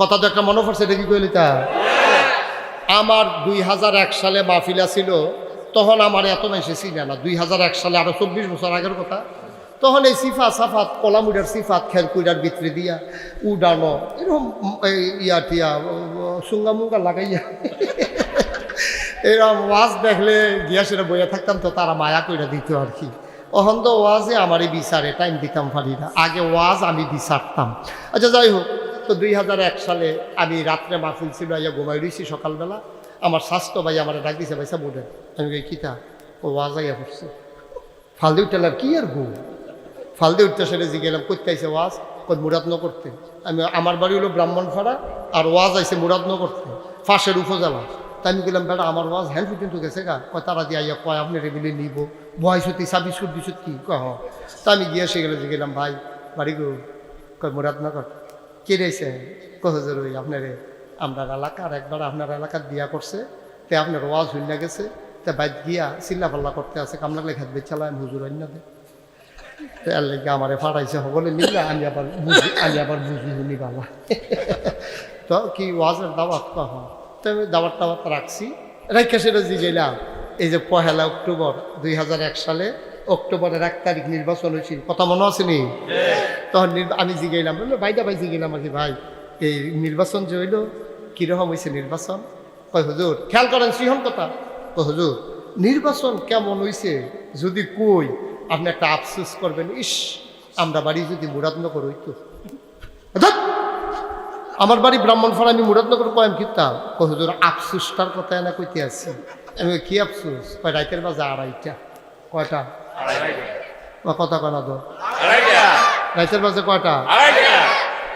কথা তো একটা মনে পড়ছে, এটা কি কইলি তা আমার দুই হাজার এক সালে মাহফিলা ছিল তখন আমার এত মেসে ছিল না। দুই হাজার এক সালে আরও চব্বিশ বছর আগের কথা। তখন এই সিফা সাফাত, কলামুডার সিফাত খেলকুইডার ভিতরে দিয়া উডানো, এরকম এই ইয়া টিয়া সুঙ্গা মুঙ্গা লাগাইয়া এরকম ওয়াজ দেখলে গিয়া সেটা বইয়া থাকতাম, তো তারা মায়া কইরা দিত আর কি। অহন তো ওয়াজে আমারই বিচারে টাইম দিতাম পারি না। আগে ওয়াজ আমি বিচারতাম। আচ্ছা যাই হোক তো দুই হাজার এক সালে আমি রাত্রে মাহফিল ছিল, আইয়া ঘুমাই রয়েছি সকালবেলা। আমার স্বাস্থ্য ভাই আমার ডাক দিছে ভাইসা বোর্ডে আমি কই, কিতা? ও ওয়াজ আইয়া পড়ছে। ফালদি উঠলাম কি আর ঘুম? ফালদি উঠতে সেটা জিগেলাম করতে আইসে ওয়াজ কই, মুরাদ ন করতে আমি, আমার বাড়ি হলো ব্রাহ্মণ ব্রাহ্মণপাড়া, আর ওয়াজ আইসে মুরাদ ন করতে ফাঁসের উপজেলা। তাই আমি গেলাম বেটা, আমার ওয়াজ হ্যান্ড পর্যন্ত গেছে গা। কয়, তারা দিয়ে আইয়া কয়, আপনি রেগুলি নিব। বয় সত্যি ছাব্বিশ দিছত কি কয়, হ। তা আমি গিয়ে সে গেলে গেলাম ভাই, বাড়ি গো কয় মুরাদনগর কে রয়েছে কহজর ওই আপনার? আপনার এলাকার একবার আপনার এলাকার দিয়া করছে, তে আপনার ওয়াজ হইল গেছে, তে বাইক গিয়া চিল্লা পাল্লা করতে আছে, কামলা লেখা দিয়ে চালায় হুজুর অন্য এর লেগে আমারে ফাটাইছে সকলে মিললে আমি আবার বুঝি, আমি আবার বুঝি শুনি বাবা তো কি ওয়াজের দাওয়াত কহ? তো আমি দাওয়াত টাওয়াত রাখছি। রেখে সেটা জিগেলাম এই যে পহেলা অক্টোবর দুই হাজার এক সালে অক্টোবরের এক তারিখ নির্বাচন হয়েছিল। কথা মনে আছে নি? তখন আমি জিগাইলাম, বলল, ভাইদা ভাই জিগাইলাম আর কি ভাই, এই নির্বাচন যে হইল, কীরকম হয়েছে নির্বাচন? কয়, হুজুর, খেয়াল করেন সিহন কথা। কয়, হুজুর, নির্বাচন কেমন হয়েছে যদি কই, আপনি একটা আফসোস করবেন, ইস, আমরা বাড়ি যদি মুরাদনগর হইতো! আমার বাড়ি ব্রাহ্মণফাড়া আমি মুরাদনগর কয়েম কিতাম। কয়, হুজুর, আফসোসটার কথা এনে কইতে আছি আমি কি আফসোস? কয়, রাইতের বাজে আড়াইটা। কয়টা? কথা কয় না তো? রাইতের বাজে কয়টা?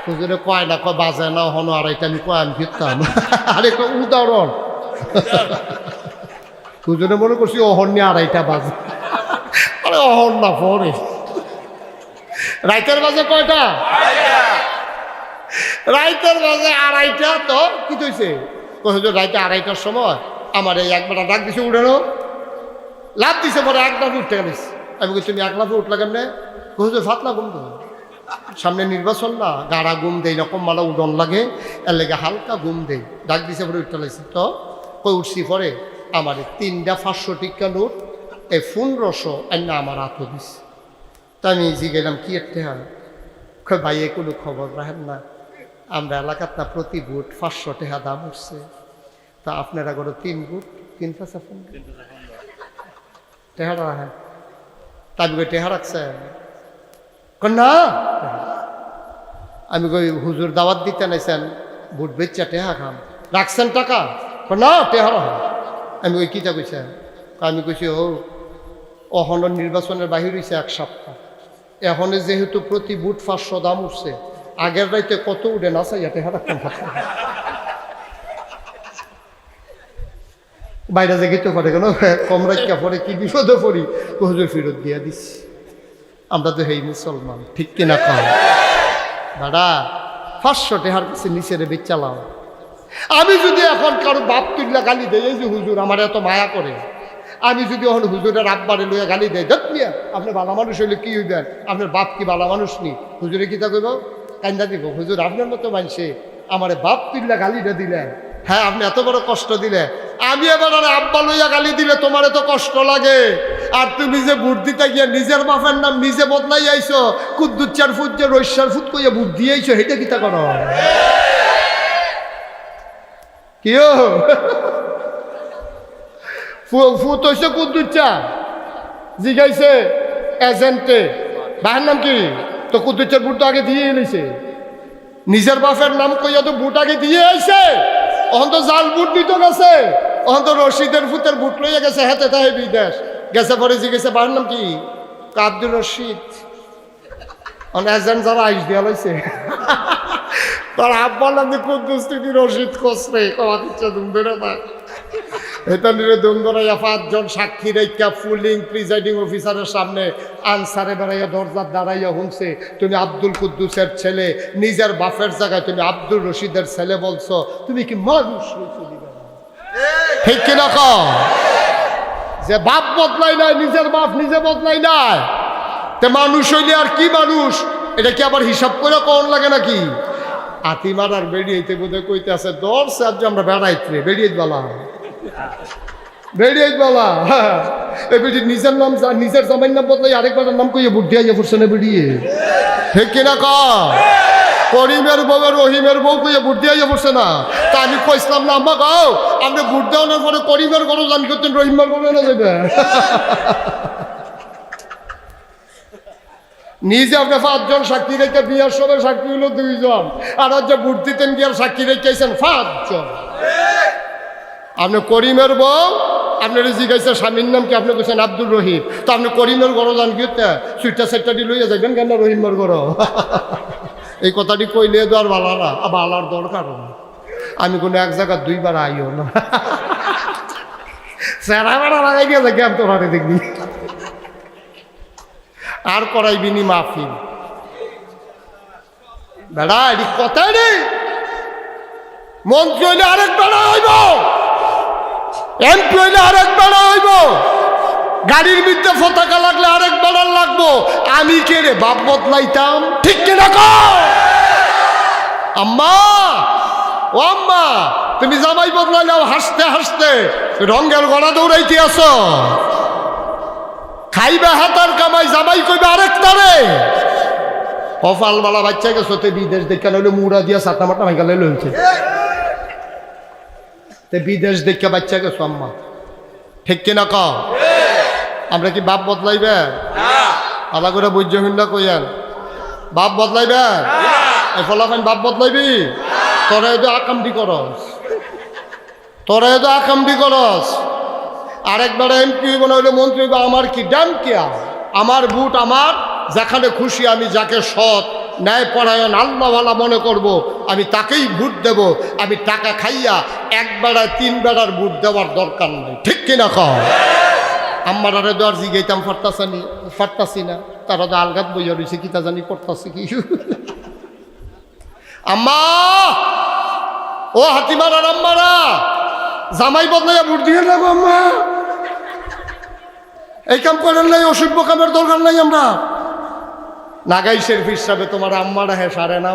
হুজুরে কয় না কয় বাজে না হনো আড়াইটা আমি কয় আমি ফিরতাম আরে কয় উদাহরণ হুজুরে মনে করছি অহন নিয়ে আড়াইটা বাজে। আরে অহন না পরে রাইতের বাজে কয়টা? রাইতের বাজে আড়াইটা তো কি হয়েছে হুজুর রাইতে আড়াইটার সময় আমার এই একবার ডাক দিছে উঠানো লাভ দিছে পরে এক লাফে উঠতে গেলিস আমি বলছি, তুমি এক লাফে উঠলা কেমনে? হুজুর, ফাতলা ঘুম তো। সামনে নির্বাচন না, গাড়া গুম দেই রকম মালা উডন লাগে, এর লেগে হালকা গুম দেই। ডাক দিছে পরে উঠতে লাগছে। তো কই উঠছি পরে? আমার তিনটা পাঁচশো টিকা নোট, এই পনেরোশো আর না আমার হাতও দিছে। তা আমি জিগেলাম কি একটা? হয় ভাই কোনো খবর রাখেন না। আমরা এলাকার না প্রতি বুট পাঁচশো টাকা দাম উঠছে। তা আপনারা করে তিন বুট তিন পাঁচা ফোন টেহারা রাখেন তা আমি কই টেহা রাখছেন কয় না? আমি কই হুজুর দাওয়াত দিতে নাইছেন, বুট বেচা টেহা খান রাখছেন টাকা? না টেহা রাখেন আমি ওই কিতা কইছেন? আমি কইছি, ও অহনের নির্বাচনের বাহির হয়েছে এক সপ্তাহ। এখন যেহেতু প্রতি বুট পাঁচশো দাম উঠছে, আগের রাইতে কত উঠে না চাই টেহা রাখতাম বাইরে যে গেতে পারে কেন কম পরে কি বিপদে পড়ি? হুজুর ফেরত দিয়া দিস আমরা তো হেই মুসলমান, ঠিক কিনা কম দাদা পাঁচশো টেহার কাছে নিচের বেচালাও আমি যদি এখন কারও বাপ তুললা গালি দেয় যে হুজুর আমার এত মায়া করে। আমি যদি এখন হুজুরের আব্বারে লইয়া গালি দেয় দেখ মিয়া, আপনি বালা মানুষ হইলে কি হইবেন? আপনার বাপ কি বালা মানুষ নি? হুজুরে কি তা কইব? কান্দা দিব, হুজুর আপনার মতো মানুষে আমার বাপ তুললা গালিটা দিলেন। হ্যাঁ আপনি এত বড় কষ্ট দিলে আমি এবার আর আব্বা লইয়া গালি দিলে তোমার এত কষ্ট লাগে। আর তুমি যে বুট দিতে গিয়ে নিজের বাপের নাম নিজে বদলাই আইছো কুদ্দুচ্চার ফুট যে রৈশ্যার ফুট কইয়া বুট দিয়ে আইছো হেটা কিতা করো কিও ফুট হইছে কুদ্দুচ্চা জিগাইছে এজেন্টে। বাহের নাম কি? তো কুদ্দুচ্চার বুট তো আগে দিয়ে এলিছে নিজের বাপের নাম কইয়া তো বুট আগে দিয়ে আইছে। অহন তো জাল বুট দিত গেছে। অহন তো রশিদের ফুটের বুট লইয়া গেছে হেতে তাহে বিদেশ। গেছে পরে জিগেছে বার নাম কি? আব্দুর রশিদ। এজেন্ট যারা আইস দিয়া লইছে। তার আব্বার নাম কুদ্দুস তুমি রশিদ কসরে কমা দিচ্ছে দুমদরে না এটা নিরে দুমদরাইয়া পাঁচজন সাক্ষী রেখা ফুলিং প্রিজাইডিং অফিসারের সামনে আনসারে বেড়াইয়া দরজার দাঁড়াইয়া শুনছে তুমি আব্দুল কুদ্দুসের ছেলে, নিজের বাপের জায়গায় তুমি আব্দুল রশিদের ছেলে বলছো, তুমি কি মানুষ না? ঠিক কিনা কও? যে বাপ বদলাই নাই, নিজের বাপ নিজে বদলাই নাই। তে মানুষ হইলে আর কি মানুষ? এটা কি আবার হিসাব করে কন লাগে নাকি? হাতি মারার বেরিয়েতে বোধহয় কইতে আছে দর সাহায্য আমরা বেড়াইতে বেরিয়ে বলা। বেরিয়ে বলা। বেটি নিজের নাম নিজের জামাইয়ের নাম বদলাই আরেকবার নাম কইয়ে বুদ্ধি আইয়া পড়ছে না বেরিয়ে ঠিক কিনা ক করিমের বউ আর রহিমের বউ কইয়া বুদ্ধি আইয়া পড়ছে না। তা আমি কইছিলাম না, আম্মা গাও আপনি বুট দেওয়ানোর পরে করিমের গরু জানি করতেন, রহিমের গরু না যাবে। নিজে আপনি পাঁচজন সাক্ষী রেখে বিয়ার সময় সাক্ষী হলো দুইজন, আর যে বুট দিতেন বিয়ার সাক্ষী রেখেছেন পাঁচজন। আপনি করিমের বউ, আপনার জিজ্ঞাসা স্বামীর নাম কি? আপনি কেছেন আব্দুল রহিম। তো আপনি করিমের গড় যান কি সুইটা সাইটাটি লইয়া যাবেন কেন রহিমের গড় এই কথাটি কইলে তো আর ভালো না ভালার দরকার আমি কোনো এক জায়গায় দুইবার আইও না। সেরা বেড়া লাগাই দিয়ে যাকে আমি তোমার দেখবি। আর করাইবিনি মাফি। বেড়া, এটি কথাই নেই। মন্ত্রী হইলে আরেক বেড়া হইব। এমপি হইলে আরেক বেড়া হইব। গাড়ির মধ্যে পতাকা লাগলে আরেক বেড়ার লাগবো। আমি কে রে, বাপ বদলাইতাম? ঠিক কিনা? আম্মা, ও আম্মা, তুমি জামাই বদলাইলাও হাসতে হাসতে রঙ্গের গড়া দৌড়াইতে আছো খাইবে হাতার কামাই, জামাই কইবে আরেক তারে কপালবালা বাচ্চা গেছো, তে বিদেশ দেখে নইলে মুড়া দিয়া সাটা মাটা ভাঙ্গালে লইছে তে বিদেশ দেখে বাচ্চা গেছো, আম্মা। ঠিক কিনা ক আমরা কি বাপ বদলাইবে? আলা করে বুঝ্য হিন্দা কইয়ান। বাপ বদলাইবে? এই ফলাফাইন বাপ বদলাইবি? তোরা এতো আকামটি করস। তোরা এতো আকামটি করস। আরেকবার এমপি হইলে মন্ত্রী বা আমার কি ডান কিয়া আমার বুট আমার যেখানে খুশি আমি যাকে সৎ ন্যায় পরায়ণ আল্লাহওয়ালা মনে করব আমি তাকেই ভোট দেব। আমি টাকা খাইয়া এক বেড়ায় তিন বেড়ার ভোট দেওয়ার দরকার নাই। ঠিক কিনা কহ আমার আরে দর জিগাইতাম ফারতাসানি ফারতাসি না তারা তো আলগাত বইয়া রয়েছে কি তা জানি পড়তাছে কি? আম্মা! ও হাতিমারার আম্মারা! জামাই বদলাইয়া ভোট দিয়ে নেব আম্মা! এই কাম করেন নাই অসভ্য কামের দরকার নাই আমরা। নাগাইশের হিসাবে তোমার আম্মারা হ্যাঁ সারে না